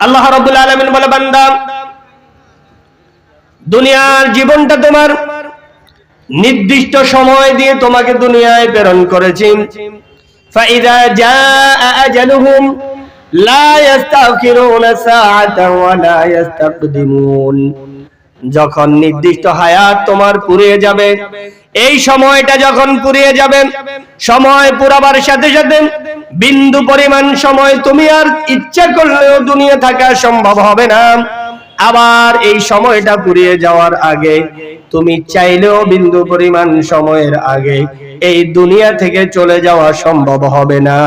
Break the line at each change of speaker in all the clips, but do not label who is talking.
আল্লাহ রাব্বুল আলামিন বলে বান্দা দুনিয়ার জীবনটা তোমার নির্দিষ্ট সময় দিয়ে তোমাকে দুনিয়ায় প্রেরণ করেছি فإذا جاء أجلهم لا يستأخرون ساعة ولا يستقدمون যখন নির্দিষ্ট হায়াত তোমার পুরিয়ে যাবে, এই সময়টা যখন পুরিয়ে যাবে, সময় পুরাবার সাথে সাথে বিন্দু পরিমাণ সময় তুমি আর ইচ্ছা করলেও দুনিয়া থাকা সম্ভব হবে না। আবার এই সময়টা পুরিয়ে যাওয়ার আগে তুমি চাইলেও বিন্দু পরিমাণ সময়ের আগে এই দুনিয়া থেকে চলে যাওয়া সম্ভব হবে না।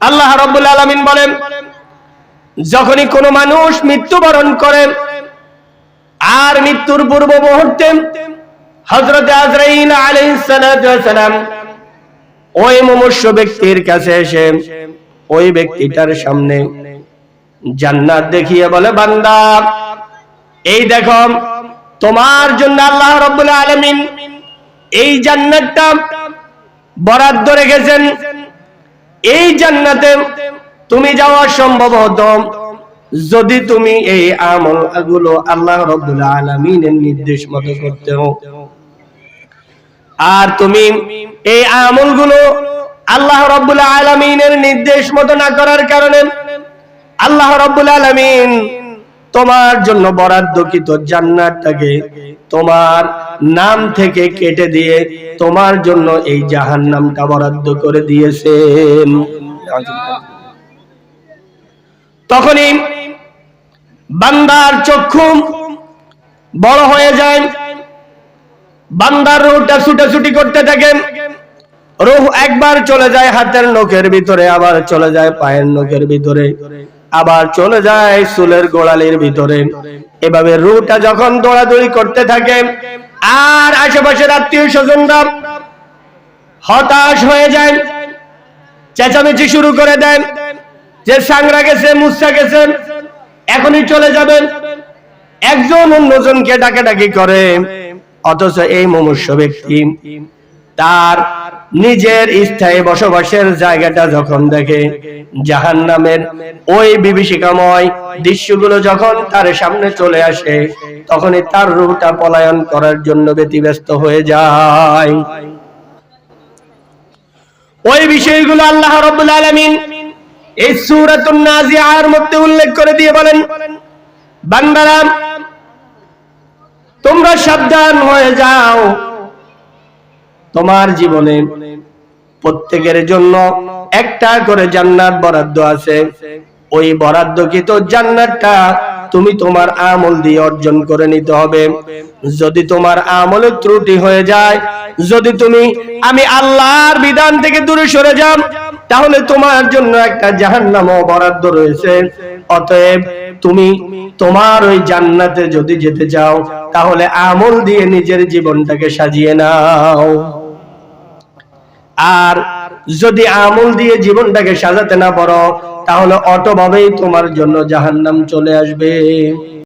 আল্লাহ রব্বুল আলামিন বলেন যখনই কোনো মানুষ মৃত্যুবরণ করে আর মৃত্যুর পূর্ব মুহূর্তে হযরত আজরাইল আলাইহিস সালাতু ওয়াস সালাম ওই মুমূর্ষু ব্যক্তির কাছে এসে ওই ব্যক্তিটার সামনে জান্নাত দেখিয়ে বলে, বান্দা, এই দেখো, তোমার জন্য আল্লাহ রাব্বুল আলামিন এই জান্নাতটা বরাদ্দ রেখেছেন। এই জান্নাতে তুমি যাওয়া সম্ভব হতো যদি তুমি এই আমলগুলো আল্লাহ রাব্বুল আলামিনের নির্দেশ মতো করতে আর তুমি এই আমলগুলো আল্লাহ রাব্বুল আলামিনের নির্দেশ মতো না করার কারণে আল্লাহ রাব্বুল আলামিন তোমার জন্য বরাদ্দকৃত জান্নাতটাকে তোমার নাম থেকে কেটে দিয়ে তোমার জন্য এই জাহান্নামটা বরাদ্দ করে দিয়েছেন। তখনই বান্দার চক্ষু বড় হয়ে যায়। বান্দার রুহটা ছুটাছুটি করতে থাকে। রুহ একবার চলে যায় হাতের নখের ভিতরে, আবার চলে যায় পায়ের নখের ভিতরে, আবার চলে যায় চুলের গোড়ালির ভিতরে। এভাবে রুহটা যখন দৌড়াদৌড়ি করতে থাকে, আর আশেপাশের আত্মীয় স্বজনরা হতাশ হয়ে যায়, চেঁচামেচি শুরু করে দেন যে সাংরা গেছে, মুসা গেছে, এখনই চলে যাবেন। একজন অন্যজনকে ডাকাডাকি করে, অথচ এই মুমূর্ষ ব্যক্তি তার নিজের স্থায়ী বসবাসের জায়গাটা যখন দেখে জাহান নামের ওই বিভীষিকাময় দৃশ্যগুলো যখন তার সামনে চলে আসে, তখনই তার রূপটা পলায়ন করার জন্য ব্যতিব্যস্ত হয়ে যায়। ওই বিষয়গুলো আল্লাহ রব্বুল আলামিন এই সূরাতুন মধ্যে উল্লেখ করে দিয়ে বলেন তোমরা সাবধান হয়ে যাও। তোমার জীবনে প্রত্যেকের জন্য একটা করে জান্নাত বরাদ্দ আছে। ওই জান্নাতটা তুমি তোমার আমল দিয়ে অর্জন করে নিতে হবে। যদি তোমার আমলে ত্রুটি হয়ে যায়, যদি তুমি, আমি আল্লাহর বিধান থেকে দূরে সরে যাও তাহলে তোমার জন্য একটা জাহান্নামও বরাদ্দ রয়েছে। অতএব তুমি তোমার ওই জান্নাতে যদি যেতে চাও, তাহলে আমল দিয়ে নিজের জীবনটাকে সাজিয়ে নাও। আর যদি আমল দিয়ে জীবনটাকে সাজাতে না পারো, তাহলে অটোভাবেই তোমার জন্য জাহান্নাম চলে আসবে।